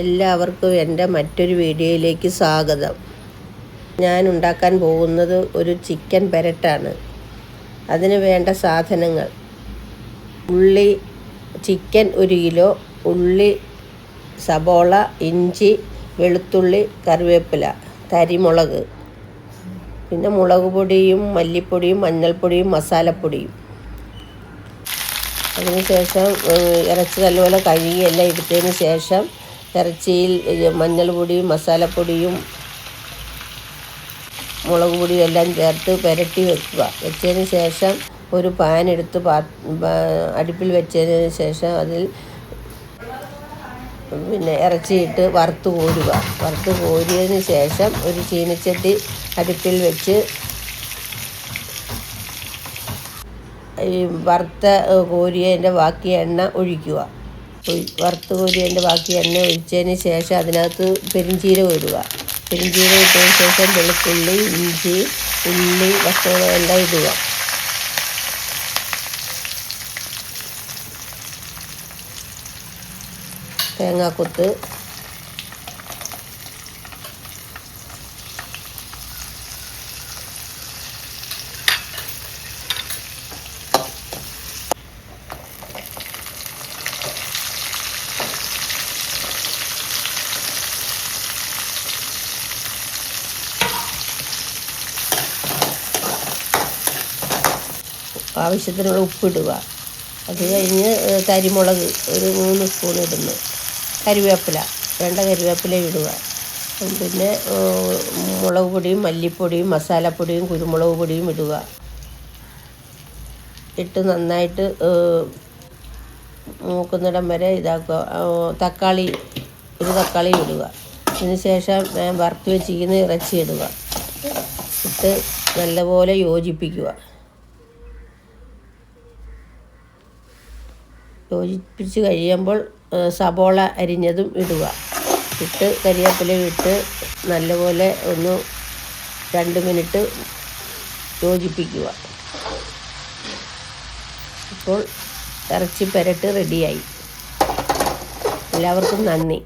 എല്ലാവർക്കും എന്റെ മറ്റൊരു വീഡിയോയിലേക്ക് സ്വാഗതം. ഞാൻ ഉണ്ടാക്കാൻ പോകുന്നത് ഒരു ചിക്കൻ പെരട്ടാണ്. അതിന് വേണ്ട സാധനങ്ങൾ. ഉള്ളി ചിക്കൻ ഒരു കിലോ ഉള്ളി സബോള ഇഞ്ചി വെളുത്തുള്ളി കറിവേപ്പില തരിമുളക് പിന്നെ മുളക് പൊടിയും മല്ലിപ്പൊടിയും മഞ്ഞൾപ്പൊടിയും മസാലപ്പൊടിയും. അതിനുശേഷം ഇറച്ചി നല്ലപോലെ കഴുകി എല്ലാം എടുത്തതിന് ശേഷം ഇറച്ചിയിൽ മഞ്ഞൾപ്പൊടിയും മസാലപ്പൊടിയും മുളക് പൊടിയും എല്ലാം ചേർത്ത് പുരട്ടി വെക്കുക. വെച്ചതിന് ശേഷം ഒരു പാൻ എടുത്ത് പാ അടുപ്പിൽ വെച്ചതിന് ശേഷം അതിൽ പിന്നെ ഇറച്ചിയിട്ട് വറുത്ത് കോരുക. വറുത്ത് കോരിയതിന് ശേഷം ഒരു ചീനച്ചട്ടി അടുപ്പിൽ വെച്ച് ഈ വറുത്ത കോരിയതിന്റെ ബാക്കി എണ്ണ ഒഴിക്കുക. ഒഴി- വറുത്ത് കോരിയതിന്റെ ബാക്കി എണ്ണ ഒഴിച്ചതിന് ശേഷം അതിനകത്ത് പെരിഞ്ചീരകം ഇടുക. പെരിഞ്ചീരകം ഇട്ടതിന് ശേഷം വെളുത്തുള്ളി ഇഞ്ചി ഉള്ളി വസ്തുക്കളും എല്ലാം ഇടുക. തേങ്ങാക്കൊത്ത് ആവശ്യത്തിനുള്ള ഉപ്പിടുക. അത് കഴിഞ്ഞ് കരിമുളക് ഒരു മൂന്ന് സ്പൂൺ ഇടുന്നു. കരിവേപ്പില വേണ്ട കരിവേപ്പില ഇടുക. പിന്നെ മുളക് പൊടിയും മല്ലിപ്പൊടിയും മസാലപ്പൊടിയും കുരുമുളക് പൊടിയും ഇടുക. ഇട്ട് നന്നായിട്ട് മൂക്കുന്നിടം വരെ ഇതാക്കുക. തക്കാളി ഒരു തക്കാളി ഇടുക. അതിന് ശേഷം ഞാൻ വറുത്ത് വെച്ചിരിക്കുന്ന ഇറച്ചി ഇടുക. ഇട്ട് നല്ലപോലെ യോജിപ്പിക്കുക. യോജിപ്പിച്ച് കഴിയുമ്പോൾ സബോള അരിഞ്ഞതും ഇടുക. ഇട്ട് കരിവേപ്പില ഇട്ട് നല്ലപോലെ ഒന്ന് രണ്ട് മിനിറ്റ് യോജിപ്പിക്കുക. ഇപ്പോൾ ഇറച്ചി പെരട്ട് റെഡിയായി. എല്ലാവർക്കും നന്ദി.